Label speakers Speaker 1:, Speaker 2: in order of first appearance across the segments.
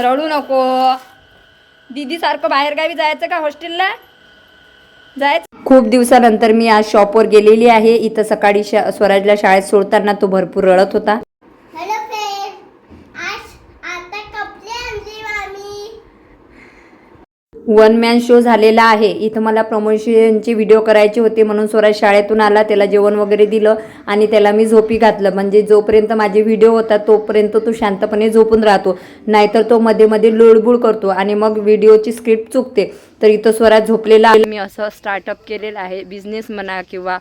Speaker 1: रडू नको. दीदी सारखं बाहेरगावी जायचं का हॉस्टेलला? जायचं. खूप दिवसानंतर मी आज शॉपवर गेलेली आहे. इथं सकाळी शा स्वराजला शाळेत सोडताना तो भरपूर रडत होता
Speaker 2: हॅलो फ्रेंड आज आता कपडे आणले आम्ही
Speaker 1: वन मॅन शो झालेला आहे. इथं मला प्रमोशनचे व्हिडिओ करायचे होते म्हणून स्वराज शाळेतून आला. त्याला जेवण वगैरे दिलं आणि त्याला मी झोपी घातलं. म्हणजे जोपर्यंत माझे व्हिडिओ होतात तोपर्यंत तो शांतपणे झोपून राहतो. नाहीतर तो मध्ये मध्ये लुळबुळ करतो आणि मग व्हिडिओची स्क्रिप्ट चुकते. तर इथं स्वराज झोपलेला आहे. मी असं स्टार्टअप केलेलं आहे. बिझनेस म्हणा किंवा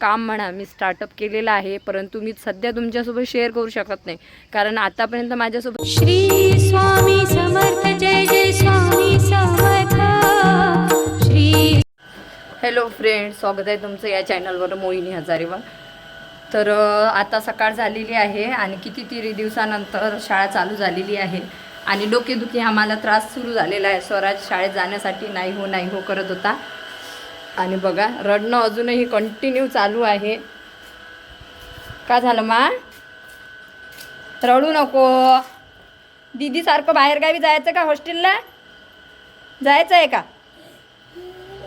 Speaker 1: काम म्हणा मी स्टार्टअप केलेलं आहे. परंतु मी सध्या तुमच्यासोबत शेअर करू शकत नाही. कारण आतापर्यंत माझ्यासोबत
Speaker 3: श्री स्वामी समर्थ जय जय स्वामी.
Speaker 1: हॅलो फ्रेंड स्वागत आहे तुमचं या चॅनलवर मोहिनी हजारेवर. तर आता सकाळ झालेली आहे आणि कितीतरी दिवसानंतर शाळा चालू झालेली आहे. आणि डोकेदुखी आम्हाला त्रास सुरू झालेला आहे. स्वराज शाळेत जाण्यासाठी नाही हो नाही हो करत होता. आणि बघा रडणं अजूनही कंटिन्यू चालू आहे. का झालं मा? रडू नको. दीदीसारखं बाहेरगावी जायचं का हॉस्टेलला जायचं आहे का?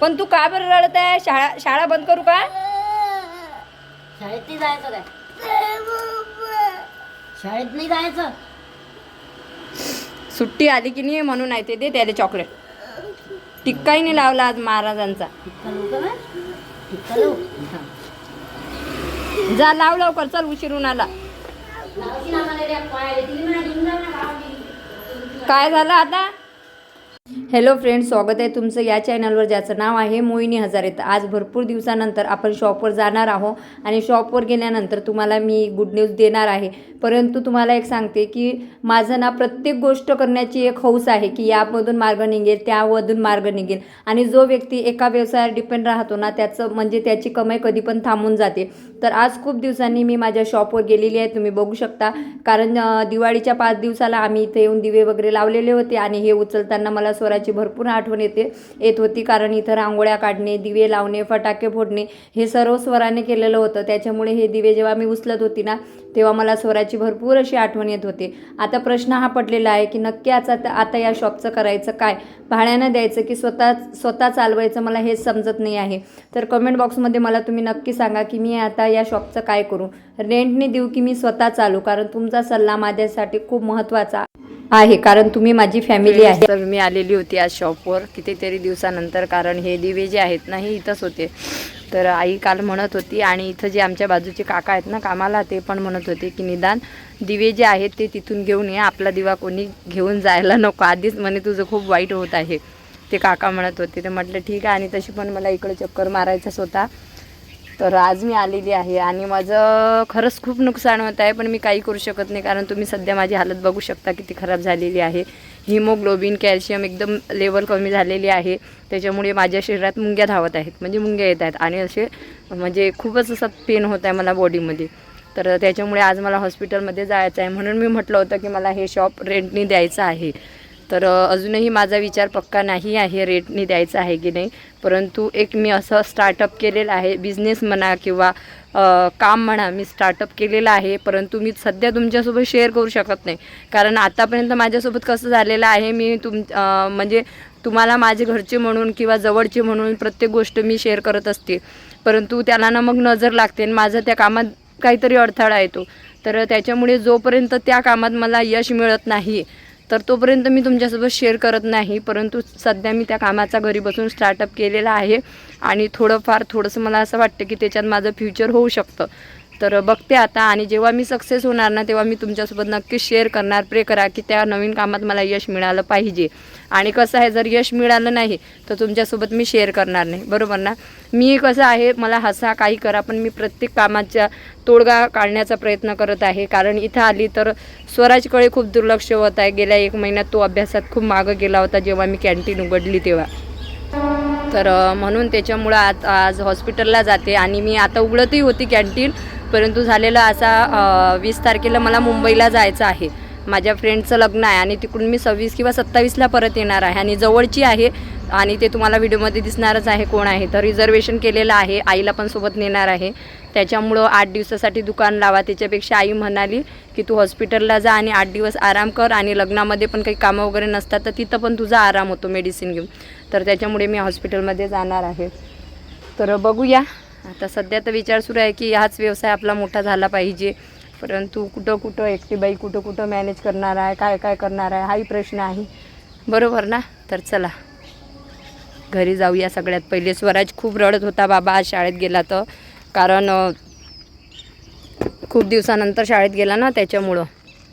Speaker 1: पण तू का बरं रडत आहे? शाळा शाळा बंद करू का?
Speaker 4: शाळेत नाही जायचं काय? शाळेत नाही जायचं.
Speaker 1: सुट्टी आली की नाही म्हणून आहे ते दे त्याला चॉकलेट टिक्काही नाही लावला आज महाराजांचा. जा लाव लवकर चल उशिरून आला. काय झालं आता? हॅलो फ्रेंड स्वागत आहे तुमचं या चॅनलवर ज्याचं नाव आहे मोहिनी हजारे तर आज भरपूर दिवसानंतर आपण शॉपवर जाणार आहोत आणि शॉपवर गेल्यानंतर तुम्हाला मी गुड न्यूज देणार आहे. परंतु तुम्हाला एक सांगते की माझं ना प्रत्येक गोष्ट करण्याची एक हौस आहे की यामधून मार्ग निघेल त्यामधून मार्ग निघेल. आणि जो व्यक्ती एका व्यवसायावर डिपेंड राहतो ना त्याचं म्हणजे त्याची कमाई कधी पण थांबून जाते. तर आज खूप दिवसांनी मी माझ्या शॉपवर गेलेली आहे तुम्ही बघू शकता. कारण दिवाळीच्या पाच दिवसाला आम्ही इथे येऊन दिवे वगैरे लावलेले होते आणि हे उचलताना मला लहानपणाची भरपूर आठवण येते. येत होती कारण इथं रांगोळ्या काढणे दिवे लावणे फटाके फोडणे हे सर्व स्वराने केलेलं होतं. त्याच्यामुळे हे दिवे जेव्हा मी उचलत होती ना तेव्हा मला स्वराची भरपूर अशी आठवण येत होते. आता प्रश्न हा पडलेला आहे की नक्की आता आता या शॉपचं करायचं काय? भाड्यानं द्यायचं की स्वतः स्वतः चालवायचं? मला हेच समजत नाही आहे. तर कमेंट बॉक्समध्ये मला तुम्ही नक्की सांगा की मी आता या शॉपचं काय करू? रेंटने देऊ की मी स्वतः चालू? कारण तुमचा सल्ला माझ्यासाठी खूप महत्त्वाचा आहे कारण तुम्ही माझी फॅमिली आहे. तर मी आलेली होती आज शॉपवर कितीतरी दिवसानंतर कारण हे दिवे जे आहेत ना हे इथंच होते. तर आई काल म्हणत होती आणि इथं जे आमच्या बाजूचे काका आहेत ना कामाला ते पण म्हणत होते की निदान दिवे जे आहेत ते तिथून घेऊन ये आपला दिवा कोणी घेऊन जायला नको. आधीच म्हणे तुझं खूप वाईट होत आहे. ते काका म्हणत होते तर म्हटलं ठीक आहे. आणि तशी पण मला इकडे चक्कर मारायचाच होता. तर आज मी आलेली आहे आणि माझं खरंच खूप नुकसान होत आहे पण मी काही करू शकत नाही कारण तुम्ही सध्या माझी हालत बघू शकता किती खराब झालेली आहे. हिमोग्लोबिन कॅल्शियम एकदम लेवल कमी झालेली आहे. त्याच्यामुळे माझ्या शरीरात मुंग्या धावत आहेत म्हणजे मुंग्या येत आहेत आणि असे म्हणजे खूपच असं पेन होत आहे मला बॉडीमध्ये तर त्याच्यामुळे आज मला हॉस्पिटलमध्ये जायचं आहे म्हणून मी म्हटलं होतं की मला हे शॉप रेंटनी द्यायचं आहे. तर अजूनही माझा विचार पक्का नाही आहे रेटनी द्यायचा आहे की नाही. परंतु एक मी असं स्टार्टअप केलेलं आहे बिझनेस म्हणा किंवा काम म्हणा मी स्टार्टअप केलेलं आहे. परंतु मी सध्या तुमच्यासोबत शेअर करू शकत नाही. कारण आतापर्यंत माझ्यासोबत कसं झालेलं आहे मी तुम म्हणजे तुम्हाला माझे घरचे म्हणून किंवा जवळचे म्हणून प्रत्येक गोष्ट मी शेअर करत असते. परंतु त्याला ना मग नजर लागते आणि माझं त्या कामात काहीतरी अडथळा येतो. तर त्याच्यामुळे जोपर्यंत त्या कामात मला यश मिळत नाही तर तोपर्यंत मी तुमच्यासोबत शेअर करत नाही. परंतु सध्या मी त्या कामाचा घरी बसून स्टार्टअप केलेला आहे. आणि थोडंफार थोडंसं मला असं वाटतं की त्याच्यात माझं फ्युचर होऊ शकतं. तर बघते आता आणि जेव्हा मी सक्सेस होणार ना तेव्हा मी तुमच्यासोबत नक्कीच शेअर करणार. प्रे करा की त्या नवीन कामात मला यश मिळालं पाहिजे. आणि कसं आहे जर यश मिळालं नाही तर तुमच्यासोबत मी शेअर करणार नाही. बरोबर ना? मी कसं आहे मला हसा काही करा पण मी प्रत्येक कामाच्या तोडगा काढण्याचा प्रयत्न करत आहे. कारण इथं आली तर स्वराजकडे खूप दुर्लक्ष होत आहे. गेल्या एक महिन्यात तो अभ्यासात खूप मागं गेला होता जेव्हा मी कॅन्टीन उघडली तेव्हा. तर म्हणून त्याच्यामुळं आज आज हॉस्पिटलला जाते. आणि मी आता उघडतही होती कॅन्टीन परंतु झालेलं असा वीस तारखेला मला मुंबईला जायचं आहे. माझ्या फ्रेंडचं लग्न आहे आणि तिकडून मी सव्वीस किंवा सत्तावीसला परत येणार आहे आणि जवळची आहे आणि ते तुम्हाला व्हिडिओमध्ये दिसणारच आहे कोण आहे. तर रिझर्वेशन केलेलं आहे आईला पण सोबत नेणार आहे. त्याच्यामुळं आठ दिवसासाठी दुकान लावा. त्याच्यापेक्षा आई म्हणाली की तू हॉस्पिटलला जा आणि आठ दिवस आराम कर आणि लग्नामध्ये पण काही कामं वगैरे नसतात तर तिथं पण तुझा आराम होतो मेडिसिन घेऊन. तर त्याच्यामुळे मी हॉस्पिटलमध्ये जाणार आहे. तर बघूया. आता सध्या तर विचार सुरू आहे की हाच व्यवसाय आपला मोठा झाला पाहिजे. परंतु कुठं कुठं एकटी बाई कुठं कुठं मॅनेज करणार आहे काय काय करणार आहे हाही प्रश्न आहे. बरोबर ना? तर चला. घरी जाऊया सगळ्यात पहिले. स्वराज खूप रडत होता बाबा आज शाळेत गेला तर. कारण खूप दिवसानंतर शाळेत गेला ना त्याच्यामुळं.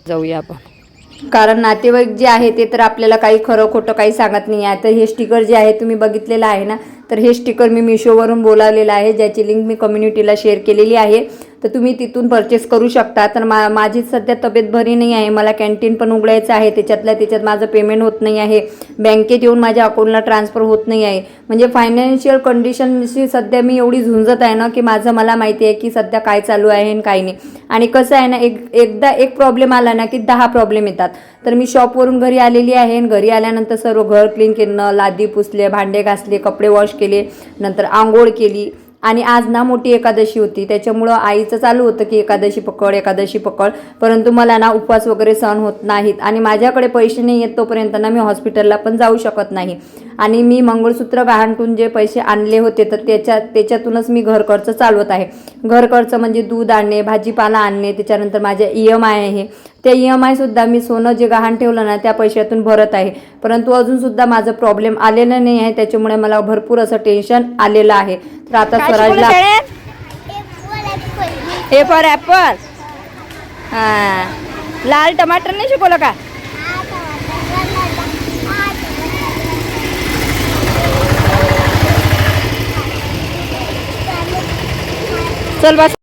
Speaker 1: जाऊया आपण. कारण नातेवाईक जे आहे ते तर आपल्याला काही खरं खोटं काही सांगत नाही आहे. तर हे स्टिकर जे आहे तुम्ही बघितलेलं आहे ना तर हे स्टिकर मी मिशोवरून बोलावलेलं आहे ज्याची लिंक मी कम्युनिटीला शेअर केलेली आहे. तर तुम्ही तिथून परचेस करू शकता. तर मा माझी सध्या तब्येत बरी नाही आहे. मला कॅन्टीन पण उघडायचं आहे. त्याच्यातल्या त्याच्यात माझं पेमेंट होत नाही आहे. बँकेत येऊन माझ्या अकाउंटला ट्रान्सफर होत नाही आहे. म्हणजे फायनान्शियल कंडिशनशी सध्या मी एवढी झुंजत आहे ना की माझं मला माहिती आहे की सध्या काय चालू आहे आणि काय नाही. आणि कसं आहे ना एक एकदा एक प्रॉब्लेम आला ना की दहा प्रॉब्लेम येतात. तर मी शॉपवरून घरी आलेली आहे आणि घरी आल्यानंतर सर्व घर क्लीन केलं. लादी पुसले भांडे घासले कपडे वॉश केले. नंतर आंघोळ केली. आणि आज ना मोठी एकादशी होती. त्याच्यामुळं आईचं चालू होतं की एकादशी पकड एकादशी पकड. परंतु मला ना उपवास वगैरे सहन होत नाहीत. आणि माझ्याकडे पैसे नाही येत तोपर्यंत ना मी हॉस्पिटलला पण जाऊ शकत नाही. आणि मी मंगळसूत्र गहाणटून जे पैसे आणले होते तर त्याच्या त्याच्यातूनच मी घर खर्च चालवत आहे. घर खर्च म्हणजे दूध आणणे भाजीपाला आणणे त्याच्यानंतर माझ्या ई एम आय आहे. त्या ई एम आयसुद्धा मी सोनं जे गहाण ठेवलं ना त्या पैशातून भरत आहे. परंतु अजूनसुद्धा माझं प्रॉब्लेम आलेला नाही आहे. त्याच्यामुळे मला भरपूर असं टेन्शन आलेलं आहे. तर आता स्वराजला ए फॉर ॲपल हां. लाल टमाटर नाही शिकवलं का? चल बस.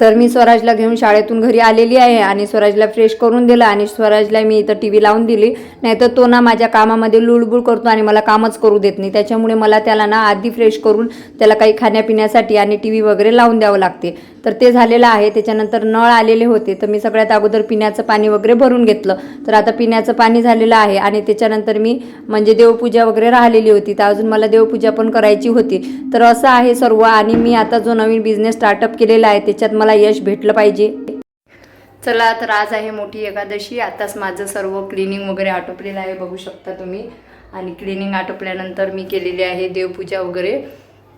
Speaker 1: तर मी स्वराजला घेऊन शाळेतून घरी आलेली आहे आणि स्वराजला फ्रेश करून दिलं आणि स्वराजला मी इथं टी व्ही लावून दिली. नाहीतर तो ना माझ्या कामामध्ये लुळबुळ करतो आणि मला कामच करू देत नाही. त्याच्यामुळे मला त्याला ना आधी फ्रेश करून त्याला काही खाण्यापिण्यासाठी आणि टी व्ही वगैरे लावून द्यावं लागते. तर ते झालेलं आहे. त्याच्यानंतर नळ आलेले होते. तर मी सगळ्यात अगोदर पिण्याचं पाणी वगैरे भरून घेतलं. तर आता पिण्याचं पाणी झालेलं आहे आणि त्याच्यानंतर मी म्हणजे देवपूजा वगैरे राहिलेली होती. तर अजून मला देवपूजा पण करायची होती. तर असं आहे सर्व आणि मी आता जो नवीन बिझनेस स्टार्टअप केलेला आहे त्याच्यात मला यश भेटलं पाहिजे. चला तर आज आहे मोठी एकादशी. आताच माझं सर्व क्लिनिंग वगैरे आटोपलेलं आहे बघू शकता तुम्ही. आणि क्लिनिंग आटोपल्यानंतर मी केलेली आहे देवपूजा वगैरे.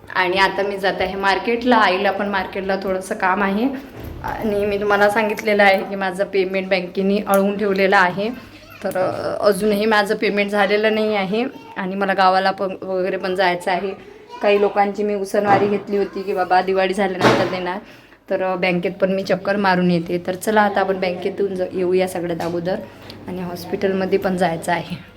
Speaker 1: आणि आता मी जात आहे मार्केटला आईला पण मार्केटला थोडंसं काम आहे. आणि मी तुम्हाला सांगितलेलं आहे की माझं पेमेंट बँकेने अळवून ठेवलेलं आहे. तर अजूनही माझं पेमेंट झालेलं नाही आहे. आणि मला गावाला पण वगैरे पण जायचं आहे. काही लोकांची मी उसनवारी घेतली होती की बाबा दिवाळी झाल्यानंतर देणार. तर बँकेत पण मी चक्कर मारून येते. तर चला आता आपण बँकेतून येऊया सगळ्यात अगोदर. आणि हॉस्पिटलमध्ये पण जायचं आहे.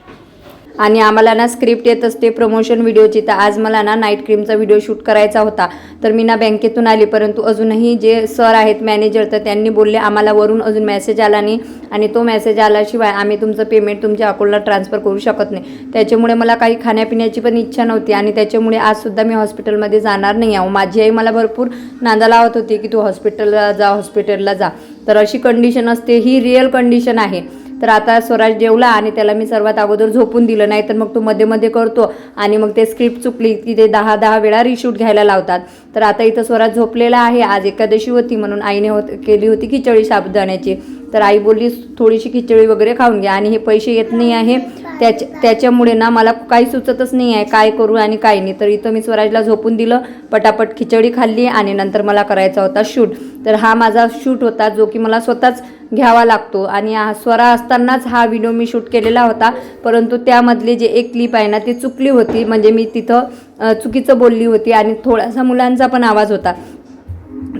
Speaker 1: आणि आम्हाला ना स्क्रिप्ट येत असते प्रमोशन व्हिडिओची तर आज मला ना नाईट क्रीमचा व्हिडिओ शूट करायचा होता. तर मी ना बँकेतून आली परंतु अजूनही जे सर आहेत मॅनेजर तर त्यांनी बोलले आम्हाला वरून अजून मेसेज आला नाही. आणि तो मेसेज आल्याशिवाय आम्ही तुमचं पेमेंट तुमच्या अकाउंटला ट्रान्सफर करू शकत नाही. त्याच्यामुळे मला काही खाण्यापिण्याची पण इच्छा नव्हती आणि त्याच्यामुळे आजसुद्धा मी हॉस्पिटलमध्ये जाणार नाही आहो. माझी आई मला भरपूर नांदा लावत होती की तू हॉस्पिटलला जा हॉस्पिटलला जा. तर अशी कंडिशन असते. ही रिअल कंडिशन आहे. तर आता स्वराज जेवला आणि त्याला मी सर्वात अगोदर झोपून दिलं नाही तर मग तो मध्ये मध्ये करतो आणि मग ते स्क्रिप्ट चुकली की ते दहा दहा वेळा रिशूट घ्यायला लावतात. तर आता इथं स्वराज झोपलेला आहे. आज एकादशी होती म्हणून आईने होत केली होती खिचडी साबुदाण्याची. तर आई बोलली थोडीशी खिचडी वगैरे खाऊन घ्या आणि हे पैसे येत नाही आहे. त्याच्या त्याच्यामुळे ना मला काही सुचतच नाही आहे. काय करू आणि काय नाही. तर इथं मी स्वराजला झोपून दिलं पटापट खिचडी खाल्ली आणि नंतर मला करायचा होता शूट तर हा माझा शूट होता जो की मला स्वतःच घ्यावा लागतो. आणि हा स्वरा असतानाच हा व्हिडिओ मी शूट केलेला होता. परंतु त्यामधली जे एक क्लिप आहे ना ती चुकली होती. म्हणजे मी तिथं चुकीचं बोलली होती आणि थोडासा मुलांचा पण आवाज होता.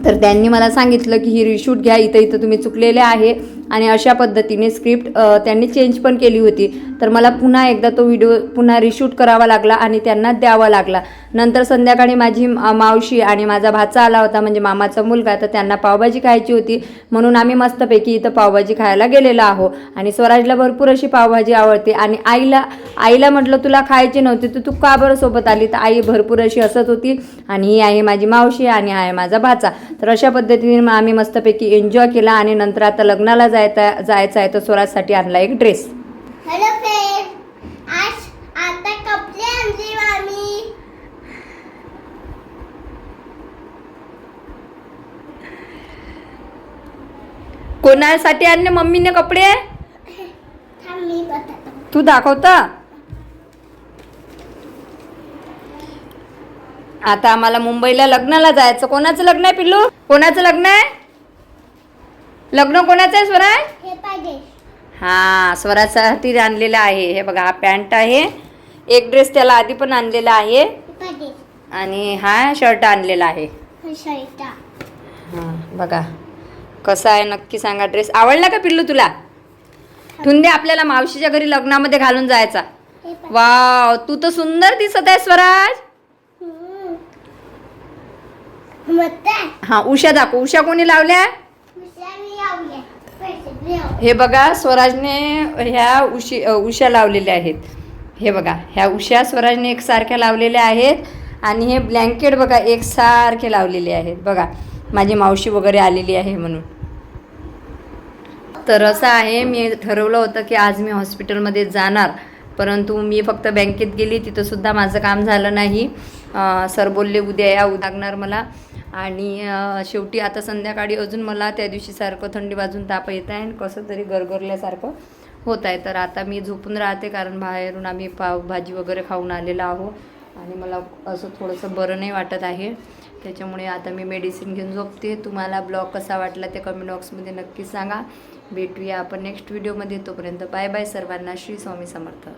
Speaker 1: तर त्यांनी मला सांगितलं की ही रिशूट घ्या. इथं इथं तुम्ही चुकलेले आहे. आणि अशा पद्धतीने स्क्रिप्ट त्यांनी चेंज पण केली होती. तर मला पुन्हा एकदा तो व्हिडिओ पुन्हा रिशूट करावा लागला आणि त्यांना द्यावा लागला. नंतर संध्याकाळी माझी मावशी आणि माझा भाचा आला होता म्हणजे मामाचा मुलगा तर त्यांना पावभाजी खायची होती. म्हणून आम्ही मस्तपैकी इथं पावभाजी खायला गेलेलो आहो आणि स्वराजला भरपूर अशी पावभाजी आवडते. आणि आईला आईला म्हटलं तुला खायची नव्हती तर तू का बरं सोबत आली? तर आई भरपूर अशी असत होती. आणि ही आहे माझी मावशी आणि आहे माझा भाचा. तर अशा पद्धतीने मग आम्ही मस्तपैकी एन्जॉय केला आणि नंतर आता लग्नाला जायचा जायचं आहे तर स्वराजसाठी आणला एक ड्रेस
Speaker 2: हॅलो आज आता कपडे आणली
Speaker 1: कोणासाठी आणले मम्मीने कपडे? तू दाखवता. आता आम्हाला मुंबईला लग्नाला जायचं. कोणाचं लग्न आहे पिल्लू? कोणाचं लग्न आहे? लग्न कोणाचं आहे स्वराज?
Speaker 2: हे पाहिजे
Speaker 1: हा आणलेला आहे. हे बघा हा पॅन्ट आहे. एक ड्रेस त्याला आधी पण आणलेला आहे.
Speaker 2: हे पाहिजे
Speaker 1: आणि हा शर्ट आणलेला आहे.
Speaker 2: हे शर्टा.
Speaker 1: हा बघा. कसा आहे नक्की सांगा ड्रेस. आवडला का पिल्लू तुला? ठुंदे आपल्याला मावशीच्या घरी लग्नामध्ये घालून जायचा.
Speaker 2: हे पाहिजे
Speaker 1: वाव तू तर सुंदर दिसत आहे स्वराज. हा उषा दाखव. उषा कोणी लावल्या? हे बघा स्वराजने ह्या उशी उशा लावलेल्या आहेत. हे बघा ह्या उशा स्वराजने एकसारख्या लावलेल्या आहेत आणि हे ब्लँकेट बघा एकसारखे लावलेले आहेत. बघा माझी मावशी वगैरे आलेली आहे म्हणून. तर असं आहे मी ठरवलं होतं की आज मी हॉस्पिटलमध्ये जाणार परंतु मी फक्त बँकेत गेली तिथंसुद्धा माझं काम झालं नाही. सर बोलले उद्या या लागणार मला. आणि शेवटी आता संध्याकाळी अजून मला त्या दिवशी सारखं थंडी वाजून ताप येत आहे आणि कसं तरी गरगरल्यासारखं होत आहे. तर आता मी झोपून राहते कारण बाहेरून आम्ही पावभाजी वगैरे खाऊन आलेलो आहो आणि मला असं थोडंसं बरं नाही वाटत आहे. त्याच्यामुळे आता मी मेडिसिन घेऊन झोपते. तुम्हाला ब्लॉग कसा वाटला ते कमेंट बॉक्समध्ये नक्की सांगा. भेटूया आपण नेक्स्ट व्हिडिओमध्ये. तोपर्यंत बाय बाय सर्वांना. श्री स्वामी समर्थ.